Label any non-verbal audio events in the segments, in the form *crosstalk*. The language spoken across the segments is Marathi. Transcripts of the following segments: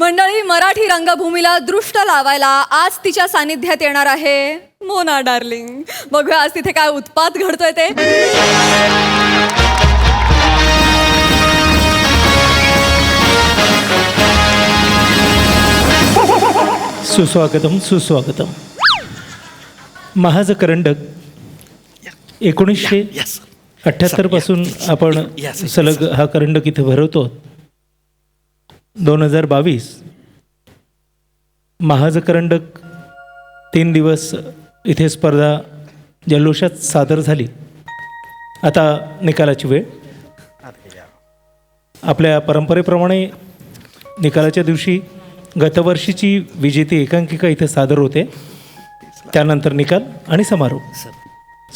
मंडळी मराठी रंगभूमीला दृष्ट लावायला आज तिच्या सानिध्यात येणार आहे मोना डार्लिंग. बघूया आज तिथे काय उत्पात घडतोय ते. सुस्वागतम सुस्वागतम. महाज करंडक. एकोणीसशे. अठ्ठ्याहत्तरपासून आपण सलग हा करंडक इथे भरवतो. दोन हजार बावीस. महाज करंडक तीन दिवस इथे स्पर्धा जल्लोषात सादर झाली. आता निकालाची वेळ. आपल्या परंपरेप्रमाणे निकालाच्या दिवशी गतवर्षीची विजेती एकांकिका इथे सादर होते. त्यानंतर निकाल आणि समारोप.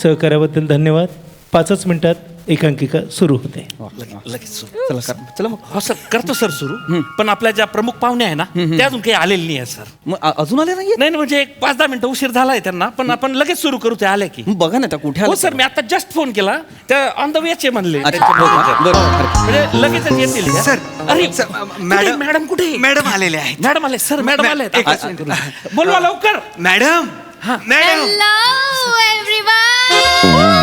सहकार्याबद्दल धन्यवाद. पाचच मिनिटात एकांकिका सुरू होते. लगे- लगेच सुरू. चला कर चला मग हो सर करतो सर सुरू. पण आपल्या ज्या प्रमुख पाहुणे आहे ना त्या अजून काही आलेले नाही आहे सर. मग अ- अजून आले नाहीये नाही नाही, म्हणजे एक पाच दहा मिनिटं उशीर झालाय त्यांना पण आपण लगेच सुरू करू ते आले की. मग बघा ना त्या कुठे हो आले सर मी आता जस्ट फोन केला त्या ऑन द वेचे म्हणले. अच्छा, हो का? बरं, बरं. म्हणजे लगेच येतील त्या. सर, अरे सर, मॅडम- मॅडम कुठे मॅडम आलेले आहेत. मॅडम आले सर मॅडम मॅ- आले एकच मिनिट. बोलवा लवकर. Madam madam. Hello, everyone.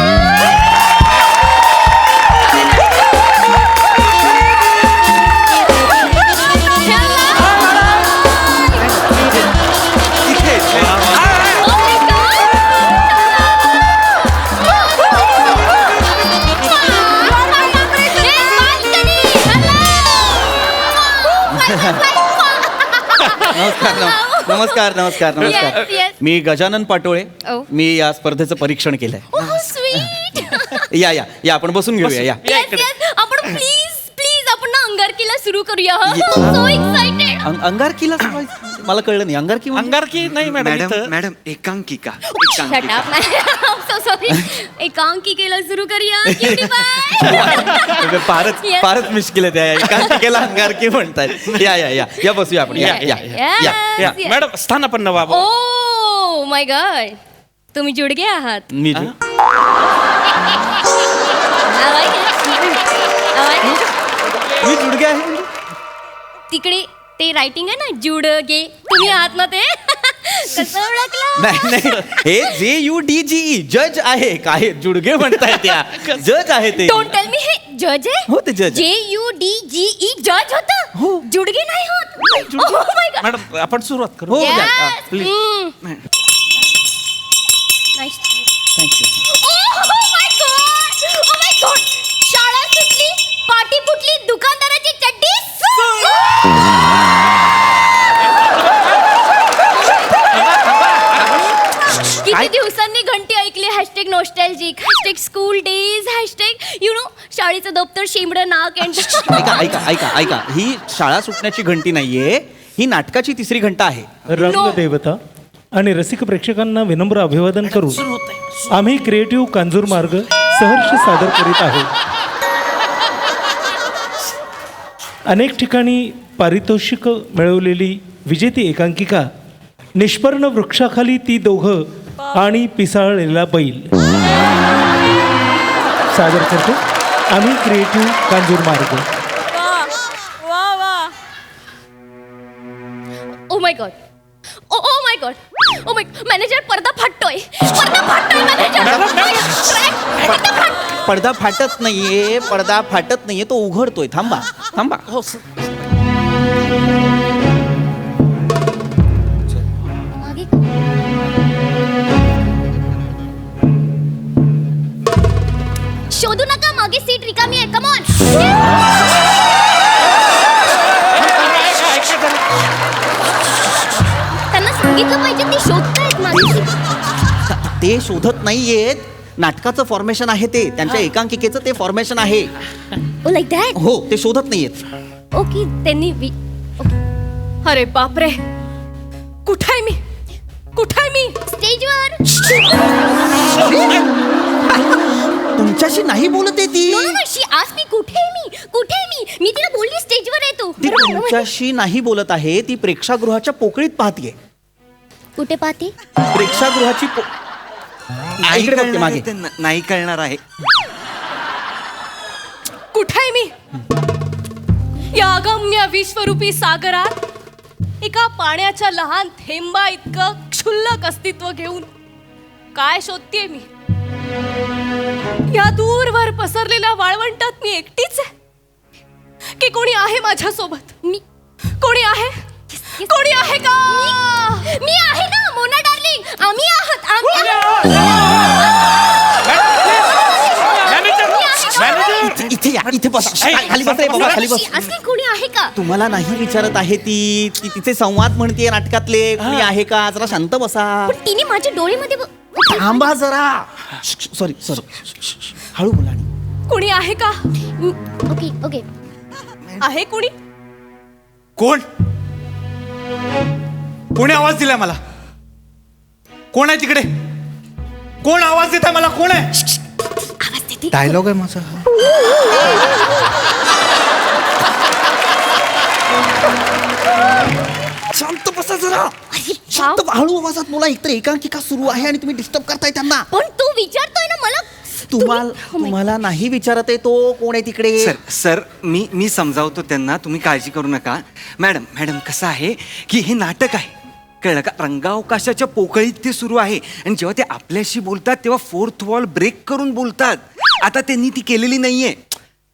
नमस्कार नमस्कार *laughs* Yes, नमस्कार yes. मी गजानन पाटोळे Oh. मी या स्पर्धेचं परीक्षण केलंय Oh, sweet. *laughs* या या या आपण बसून घेऊया या या Yes, इकडे. yes. आपण प्लीज प्लीज आपण ना अंगारकीला सुरू करूया सो एक्साइटेड *laughs* अं- अंगारकीला सुरुवात- मला कळलं नाही. अंगारकी म्हणजे? अंगार की नाही मॅडम मॅडम इथं. मॅडम एकांकिका. अप सो सॉरी एकांकिकेला सुरू करूया. Cutie pie. अगं, फारच Yes. फारच मुश्किल आहे त्या. एकांकिकेला अंगारकी म्हणतायत. या या या. या बसूया आपण. या या या या. या. Yes, yes. मॅडम स्थान पण नवा ओ माय गॉड तुम्ही जुडगे आहात. मी जो-. मी जुडगे आहे? तिकडे ते रायटिंग आहे ना जुडगे तुम्ही आहात ना ते? *laughs* कसं ओळखलं? नाही नाही. हे जे यू डी जी ई जज आहे. काय जुडगे म्हणताय त्या. जज आहे ते. डोंट टेल मी हे जज आहे? हो, ते judge. आहे. जे यू डी जी ई जज होत? हो. जुडगे नाही होत? Oh my God. मॅडम आपण सुरुवात करू. हो Yes. Mm. Nice. थँक्यू दप्तर शेंबडं नाक *laughs* ऐका ऐका ऐका ऐका ही शाळा सुटण्याची घंटी नाहीये. ही नाटकाची तिसरी घंटा आहे. रंगदेवता आणि रसिक प्रेक्षकांना विनम्र अभिवादन करून आम्ही क्रिएटिव्ह कांजूर मार्ग सहर्ष सादर करीत आहोत. अनेक ठिकाणी पारितोषिक मिळवलेली विजेती एकांकिका निष्पर्ण वृक्षाखाली ती दोघं आणि पिसाळलेला बैल. सादर करतो. आम्ही क्रिएटिव्ह कांजूर मार्ग. वा वा ओ my God oh oh my God oh my manager पडदा फाटतोय. पडदा फाटतोय मॅनेजर पडदा फाटत नाहीये पडदा फाटत नाहीये तो उघडतोय. थांबा थांबा. हो त्यांना सांगितलं पाहिजे ते शोधतायत माझी seat. ते शोधत नाहीयेत. नाटकाचं फॉर्मेशन आहे ते. त्यांच्या एकांकिकेचं ते फॉर्मेशन आहे. ओ लाईक दॅट हो ते शोधत नाहीयेत. ओके त्यांनी वि अरे बापरे. कुठे आहे मी? कुठे आहे मी? स्टेजवर तुमच्याशी नाही बोलत आहे ती. नो नो नो शी आज मी कुठे आहे मी? कुठे आहे मी? मी तिला बोलली स्टेजवर आहे तू. ती तुमच्याशी नाही बोलत आहे ती प्रेक्षागृहाच्या पोकळीत पाहतीये. कुठे पाहते? प्रेक्षागृहाची पो- नाही इकडे बघते कळणार मागे. आहे ते, न- नाही कळणार आहे. कुठे आहे मी? या अगम्य विश्वरूपी सागरात एका पाण्याच्या लहान थेंबा इतकं क्षुल्लक अस्तित्व घेऊन काय शोधतेय मी? या दूरवर पसरलेल्या वाळवंटात मी एकटीच आहे. की कोणी आहे माझ्या सोबत मी कोणी आहे? कोणी आहे का? मी आहे ना मोना डार्लिंग. आम्ही आहात आम्ही इथे या इथे बस. खाली बस रे बाबा खाली बस. असली कोणी आहे का? तुम्हाला नाही विचारत आहे ती ती तिचे संवाद म्हणते नाटकातले. कोणी आहे का? जरा शांत बसा. पण तिने माझ्या डोळेमध्ये ब- थांबा जरा. सॉरी सॉरी हळू बोला आणि. कोणी आहे का? Okay okay. आहे कोणी? कोण? कोणी आवाज दिलाय मला? कोण आहे तिकडे? कोण आवाज देत आहे मला? कोण आहे? आवाज देते. डायलॉग आहे माझा शांत बसा जरा. शांत हळू आवाजात बोला. एकतर एकांकिका सुरू आहे आणि तुम्ही डिस्टर्ब करताय त्यांना. पण तू विचारतोय ना मला? तुम्हाला तुम्ही- Oh तुम्हाला नाही विचारत आहे तो कोण आहे तिकडे? सर सर मी मी समजावतो त्यांना तुम्ही काळजी करू नका. मॅडम मॅडम कसं आहे की हे नाटक आहे. कळलं का? रंगावकाशाच्या पोकळीत ते सुरू आहे. आणि जेव्हा ते आपल्याशी बोलतात तेव्हा फोर्थ वॉल ब्रेक करून बोलतात. आता त्यांनी ती केलेली नाहीये.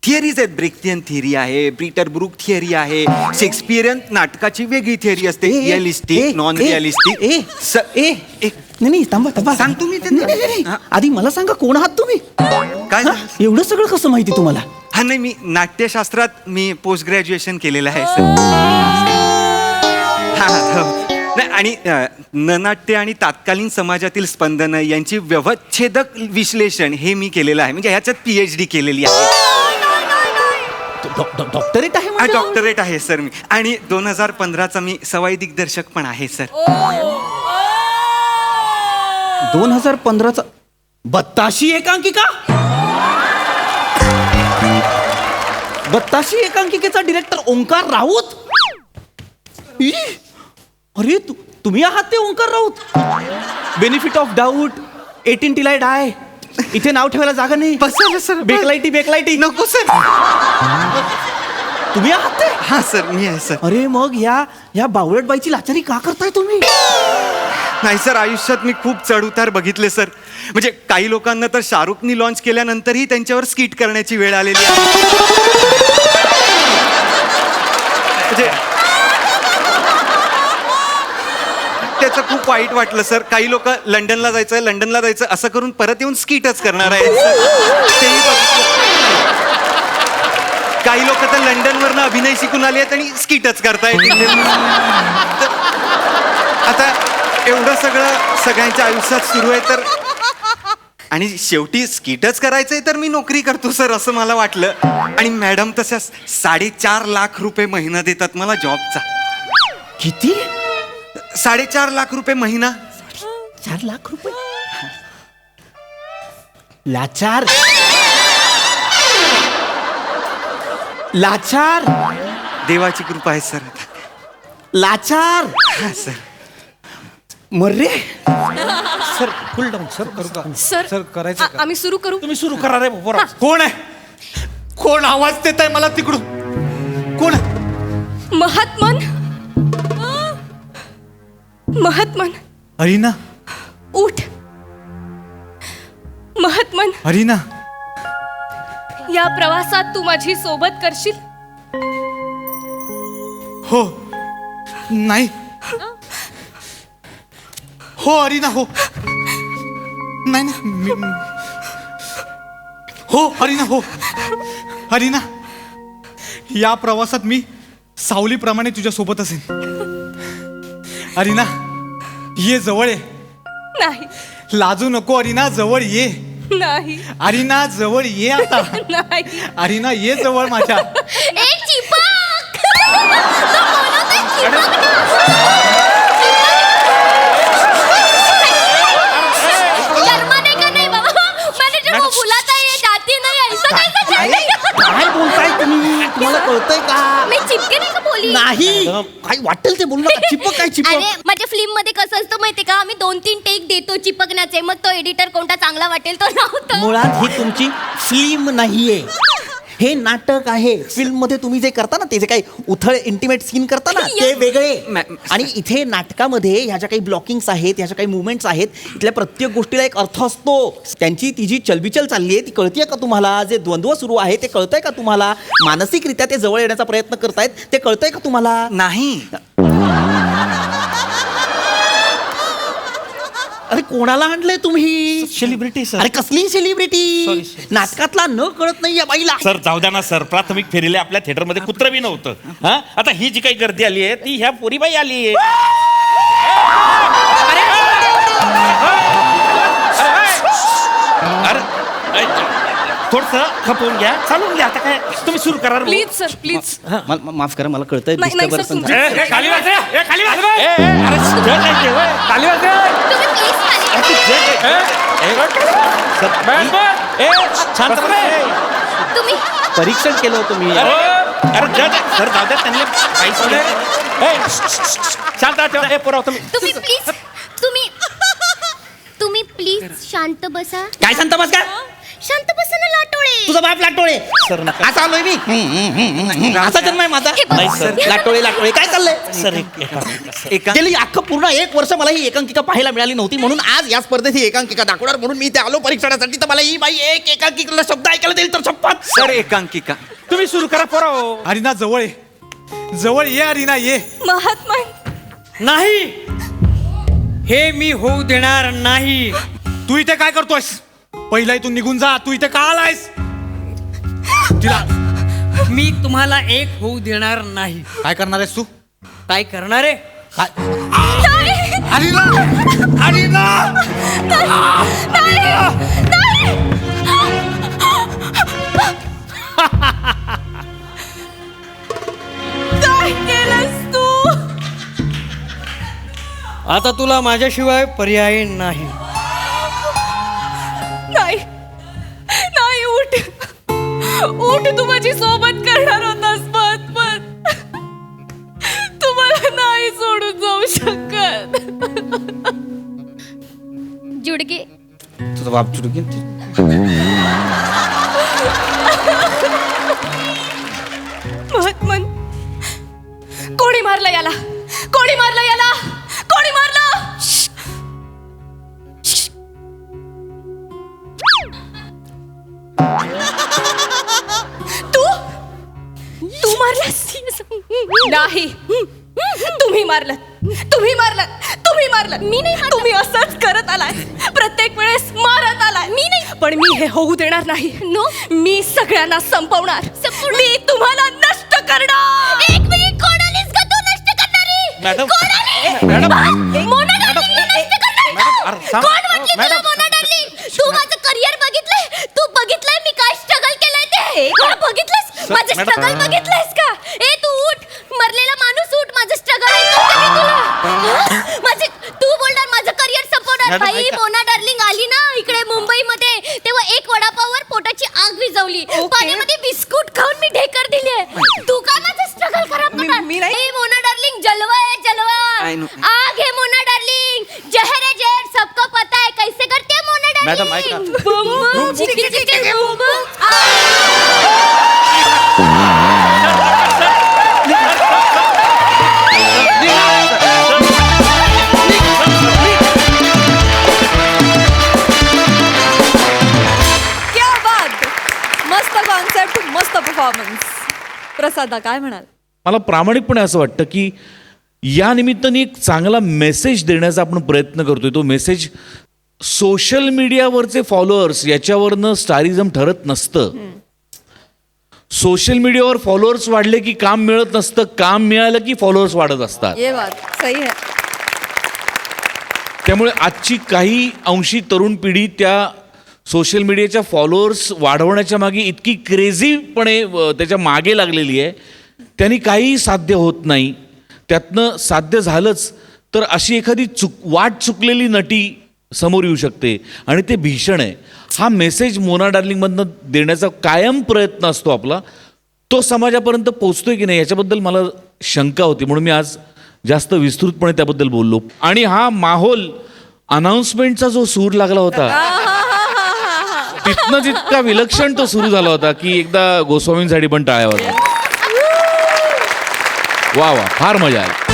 थिअरीज आहेत. ब्रेकथियन थिअरी आहे पीटर ब्रुक थिअरी आहे शेक्सपियरियन नाटकाची वेगळी थिअरी असते. Uh, uh, uh, realistic non uh, realistic uh, uh, एक नाही नाही थांबा थांबा सांगतो मी त्यांना. नाही, नाही, नाही. हा. आधी मला सांगा कोण आहात तुम्ही काय हा? एवढं सगळं कसं माहिती तुम्हाला हा नाही मी नाट्यशास्त्रात मी पोस्ट ग्रॅज्युएशन केलेलं आहे सर हा, हो. नाही आणि अ, ननाट्य आणि तात्कालीन समाजातील स्पंदन यांची व्यवच्छेदक विश्लेषण हे मी केलेलं आहे म्हणजे ह्याच्यात पीएच डी केलेली आहे डॉक्टरेट आहे म्हणजे? डॉक्टरेट आहे सर मी आणि दोन हजार पंधराचा मी सवाई दिग्दर्शक पण आहे सर दोन हजार पंधराचा बत्ताशी एकांकिका? बत्ताशी एकांकिकेचा डिरेक्टर ओंकार राऊत? ई! अरे तु, तुम्ही आहात ते Omkar Raut? Benefit of doubt eighteen till I die इथे नाव ठेवायला जागा नाही. बस झालं, सर. बेकलाईटी बेकलाईटी नको सर. तुम्ही आहात ते? हा सर मी आहे सर. अरे मग या या बावळट बाईची लाचारी का करताय तुम्ही? नाही सर आयुष्यात मी खूप चढउतार बघितले सर. म्हणजे काही लोकांना तर शाहरुखनी लॉन्च केल्यानंतरही त्यांच्यावर स्किट करण्याची वेळ आलेली आहे. म्हणजे त्याचं खूप वाईट वाटलं सर. काही लोक लंडनला जायचं लंडनला जायचं असं करून परत येऊन स्किटच करणार आहेत तेही बघितलं. काही लोक तर लंडनवरनं अभिनय शिकून आले आहेत आणि स्किटच करतायत. आता एवढं सगळं सगळ्यांच्या आयुष्यात सुरू आहे तर आणि शेवटी स्किटच करायचंय तर मी नोकरी करतो सर असं मला वाटलं. आणि मॅडम तशा साडेचार लाख रुपये महिना देतात मला जॉबचा. किती? साडेचार लाख रुपये महिना. चार लाख रुपये? लाचार? लाचार? देवाची कृपा आहे सर. लाचार? हा सर. मर्रे सर फुल डाऊन सर करू का? सर सर करायचं आ- आम्ही सुरू करू? तुम्ही सुरू करा रे पोरा कोण आहे? कोण आवाज देत आहे मला तिकडून? कोण महात्मन? महात्मन. अरिना? उठ. महात्मन. अरिना? या प्रवासात तू माझी सोबत करशील? हो. नाही. हो अरिना हो. नाही नाही. मी- हो अरिना हो. अरिना या प्रवासात मी सावलीप्रमाणे तुझ्या सोबत असेन. अरिना ये जवळ ये. नाही. लाजू नको अरिना जवळ ये. नाही. अरिना जवळ ये आता. *laughs* नाही. अरिना ये जवळ माझ्या. ते बोलू नका. चिपक काय अरे चिपक माझ्या फिल्ममध्ये कसं असतं माहितीये का? आम्ही दोन तीन टेक देतो चिपकण्याचे. मग तो एडिटर कोणता चांगला वाटेल तो लावतो. मुळात ही तुमची फिल्म नाहीये. हे नाटक आहे. फिल्ममध्ये तुम्ही जे करता ना ते जे काही उथळ इंटिमेट सीन करता ना ते वेगळे. मॅ- आणि इथे नाटकामध्ये ह्या ज्या काही ब्लॉकिंग्स आहेत ह्या ज्या काही मुवमेंट्स आहेत इथल्या प्रत्येक गोष्टीला एक अर्थ असतो. त्यांची ती जी चलबिचल चालली आहे ती कळतीये का तुम्हाला? जे द्वंद्व सुरू आहे ते कळतंय का तुम्हाला? मानसिकरित्या ते जवळ येण्याचा प्रयत्न करतायत ते कळतंय का तुम्हाला? नाही. अरे कोणाला आणलंय तुम्ही सेलिब्रिटी सर अरे कसली सेलिब्रिटी. नाटकातला न कळत नाही या बाईला सर जाऊ द्या ना सर प्राथमिक फेरीला आपल्या थिएटरमध्ये कुत्र बी नव्हतं हा आता ही जी काही गर्दी आली आहे ती ह्या पोरीबाई आली आहे अरे थोडस खपवून घ्या चालून घ्या आता काय तुम्ही सुरू करा प्लीज सर प्लीज मला- माफ करा मला कळतंय नाही, नाही, disturbance सर, तुमचं. तुमचं- ए, ए, खाली वाज रे. ए, खाली वाज. ए, ए, अरे, जड आहे ते, होय. खाली वाज रे. तुम्ही प्लीज खाली अरे, तू जड आहे. ए, सर, ए, शांत बस. ए, तुम्ही परीक्षण केलं होतं मी अरे अरे जड आहे. सर जाऊ द्या त्यांनी काहीच नाही. ए, शांत ठेवा. ए पोराव तुम्ही तुम्ही प्लीज तुम्ही तुम्ही प्लीज शांत बसा काय सांगता बस का शांत बसा ना लाटोळे. तुझा बाप लाटोळे. सर नका. असा आलोय मी. हम्म, हम्म, हम्म, हम्म. असा जन्म आहे माझा. हे बघ. नाही, सर. लाटोळे लाटोळे. काय चाललंय? सर एक एका मिनिटात, सर. एका गेली अख्खं पूर्ण एक वर्ष मला ही एकांकिका पाहायला मिळाली नव्हती म्हणून आज या स्पर्धेत ही एकांकिका दाखवणार म्हणून मी इथे आलो परीक्षणासाठी. तर मला ही बाई एक एकांकिकेला शब्द ऐकायला देईल तर शपथ. सर एकांकिका. तुम्ही सुरू करा पोराव अरिना जवळ ये. जवळ ये अरिना ये. महात्मा. नाही. हे मी होऊ देणार नाही. तू इथे काय करतोयस? पहिला इथून निघून जा तू इथे का आलायस? तिला मी तुम्हाला एक होऊ देणार नाही. काय करणार आहेस तू? काय करणार आहे? काय केलंस तू? आता तुला माझ्याशिवाय पर्याय नाही. तुझा बाप चुडकी महात्मन कोणी मारलं याला कोणी मारलं याला कोणी मारलं तू तू मारलास नाही तुम्ही मारलं तुम्ही मारलं तुम्ही मारलं मी नाही तुम्ही असंच करत आलाय वेळेस मारत आलाय. मी नाही पण मी हे होऊ देणार नाही. नो. मी सगळ्यांना संपवणार. मी तुम्हाला नष्ट करणार. एक मिनिट कोण आलीस का तू नष्ट करणारी? मॅडम. मॅडम. मोना डार्लिंगला नष्ट करणार? मॅडम, का? अरे थांब. कोण म्हटली तुला मॅडम. मोना डार्लिंग तू माझं करिअर बघितलंय? तू बघितलंय मी काय स्ट्रगल केलंय ते? हा, बघितलंस? माझं मॅडम. स्ट्रगल बघितलंयस का? ए तू उठ. मरलेला माणूस उठ. माझं स्ट्रगल ऐकवते मी तुला. हा? माझे तू बोलणार माझं करिअर संपवणार मॅडम, ऐका. मोना डार्लिंग मॅडम, ऐका. बूम बूम चिकी चिकी बूम बूम. आ! क्या बात! मस्त कॉन्सेप्ट मस्त परफॉर्मन्स प्रसादा काय म्हणाल? मला प्रामाणिकपणे असं वाटतं की या निमित्ताने एक चांगला मेसेज देण्याचा आपण प्रयत्न करतोय. तो मेसेज सोशल मीडियावरचे फॉलोअर्स याच्यावरनं स्टारिझम ठरत नसतं. सोशल मीडियावर फॉलोअर्स वाढले की काम मिळत नसतं काम मिळालं की फॉलोअर्स वाढत असतात. ये बात सही है. त्यामुळे आजची काही अंशी तरुण पिढी त्या सोशल मीडियाच्या फॉलोअर्स वाढवण्याच्या मागे इतकी क्रेझीपणे त्याच्यामागे लागलेली आहे. त्यांनी काहीही साध्य होत नाही. त्यातनं साध्य झालंच तर अशी एखादी चुक वाट चुकलेली नटी समोर येऊ शकते. आणि ते भीषण आहे. हा मेसेज मोना डार्लिंगमधनं देण्याचा कायम प्रयत्न असतो आपला. तो समाजापर्यंत पोचतोय की नाही याच्याबद्दल मला शंका होती. म्हणून मी आज जास्त विस्तृतपणे त्याबद्दल बोललो. आणि हा माहोल अनाउन्समेंटचा जो सूर लागला होता तिथनं जितका विलक्षण तो सुरू झाला होता की एकदा गोस्वामींसाठी पण टाळ्या होत्या वा वा फार मजा आली.